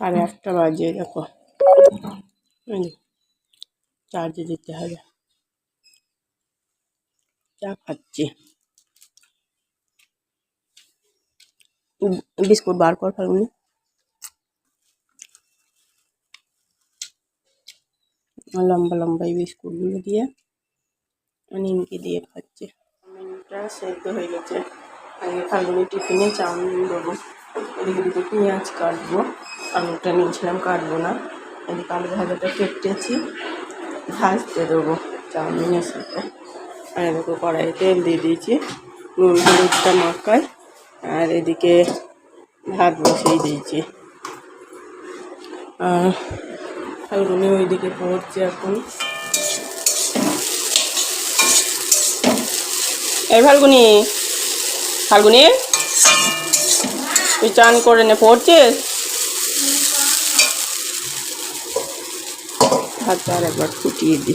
সাড়ে আটটা বাজে, দেখো। চার্জে দিতে হবে। চা খাচ্ছি। বিস্কুট বার কর ফালগুনি। লম্বা লম্বা এই বিস্কুটগুলো দিয়ে নিমকি দিয়ে খাচ্ছে। চাউমিনটা সেদ্ধ হয়ে গেছে। আগে ফাল্গুনি টিফিনে চাউমিন দেবো। এদিকে দুটো পেঁয়াজ কাটবো, আলুটা নিয়েছিলাম, কাটবো না। এদিকে আলু ভাজাটা কেটেছি ভাজতে দেবো চাউমিনের সাথে। আর এদিকে কড়াইয়ে তেল দিয়ে দিয়েছি, নুন, হলুদটা মাখাই, আর এদিকে ভাত বসিয়ে দিয়েছি। আর ফাল্গুনি ওইদিকে পড়ছে এখন। এই ফাল্গুনি ফাল্গুনি? তুই চান করে নে পড়ছিস? আর একবার ফুটিয়ে দি।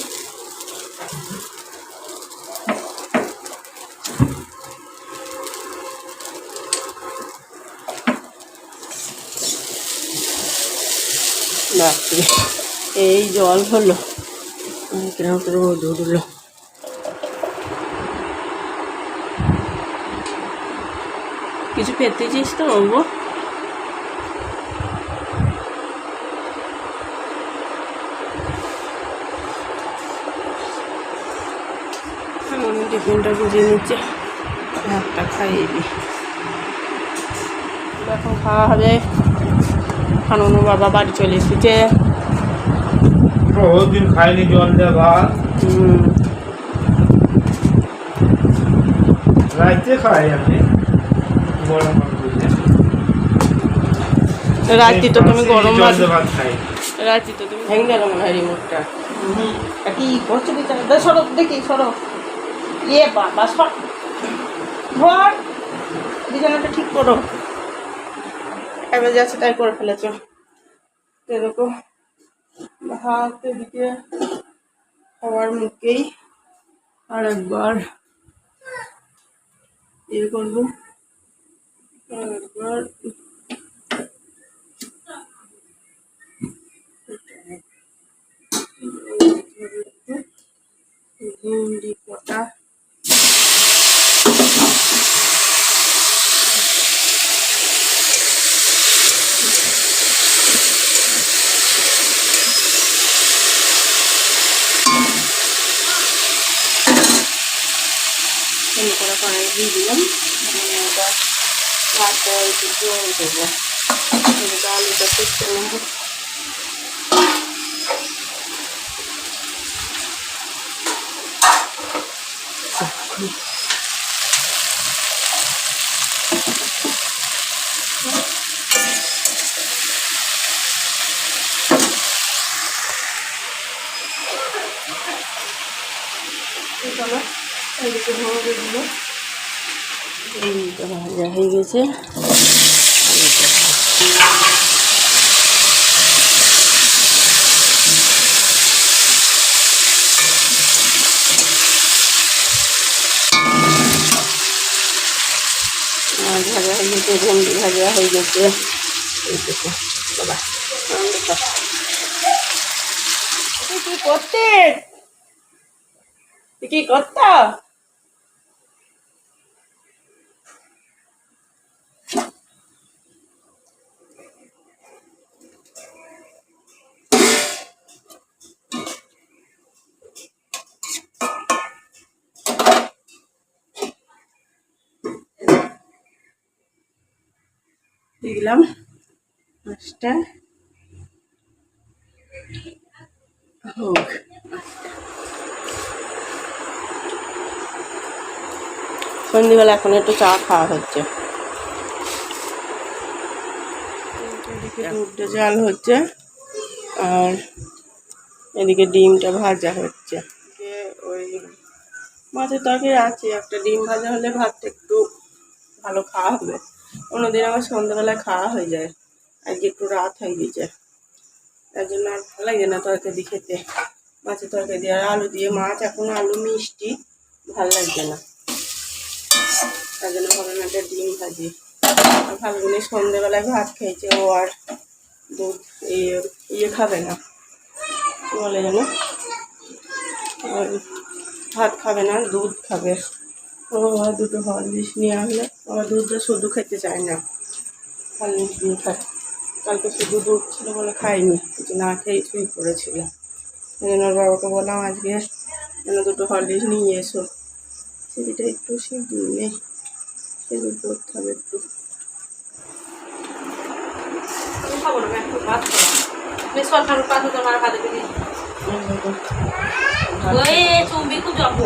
এই জল হলো। কিরম রোদ কিছু পেতেছিস তো বাবু আমি টিফিনটা বুঝিয়ে নিচ্ছে। ভাতটা খাইয়ে দিই। এখন খাওয়া হবে। খানুনু বাবা বাড়ি চলে এসেছে। বহুদিন খাইনি জল দেওয়া ভাত। রাইতে খাই আমি। গরম। রাত্রি তো তুমি গরম ভাত খাই। তো তুমি ভেঙে গেল মনে হয় রিমোটটা কি করছ বিচার সরো দেখি সরো। ইয়ে বাবা সর ধর। বিছানাটা ঠিক করো। এবার যাচ্ছে তাই করে ফেলেছ। এরকম। ভাত এদিকে খাওয়ার মুখেই। আর একবার। ইয়ে করব। আর একবার ভিন্ডি কটা এমনি করে কড়াই দিয়ে দিলাম আমি ওটা ভাতটা একটু জল দেবো এদিকে আলুটা এইটা ভাজা হয়ে গেছে। ভাজা। হয়ে গেছে, ভেন্ডি ভাজা হয়ে গেছে। এইটুকু বাবা। কি করতে কি করতা? দেখলাম মাছটা হোক। সন্ধ্যেবেলা এখন একটু চা খাওয়া হচ্ছে। দুধটা জাল হচ্ছে আর এদিকে ডিমটা ভাজা হচ্ছে। ওই মাছের তরকারি আছে, একটা ডিম ভাজা হলে ভাতটা একটু ভালো খাওয়া হবে। অন্যদিন আমার সন্ধ্যাবেলায় খাওয়া হয়ে যায়। আজকে একটু রাত হয়ে গেছে। তার জন্য আর ভালো লাগে না তরকারি খেতে। মাছের তরকারি দিয়ে আর আলু দিয়ে মাছ এখন আলু, মিষ্টি ভালো লাগছে না। তার জন্য ভাবলাম একটা ডিম ভাজি। আর ফাল্গুনি সন্ধ্যেবেলায় ভাত খেয়েছে ও আর দুধ ইয়ে ইয়ে খাবে না। বলে যেন? ভাত খাবে না, দুধ খাবে। ও দুটো হরলিক্স নিয়ে আসলে। আবার দুধটা শুধু খেতে চায় না। হরলিক্স দিয়ে খায়। কালকে শুধু দুধ ছিল বলে খাইনি কিছু না খেয়েই শুয়ে পড়েছিল ওই জন্য ওর বাবাকে বললাম আজকে যেন দুটো হরলিক্স নিয়ে এসো। সেদিটা একটু সিঁদুর নেই সিঁদুর করতে হবে একটু খাব না একটু ভাত বেশ হাতে দিবি এই ওই চুম্বি খুব যাব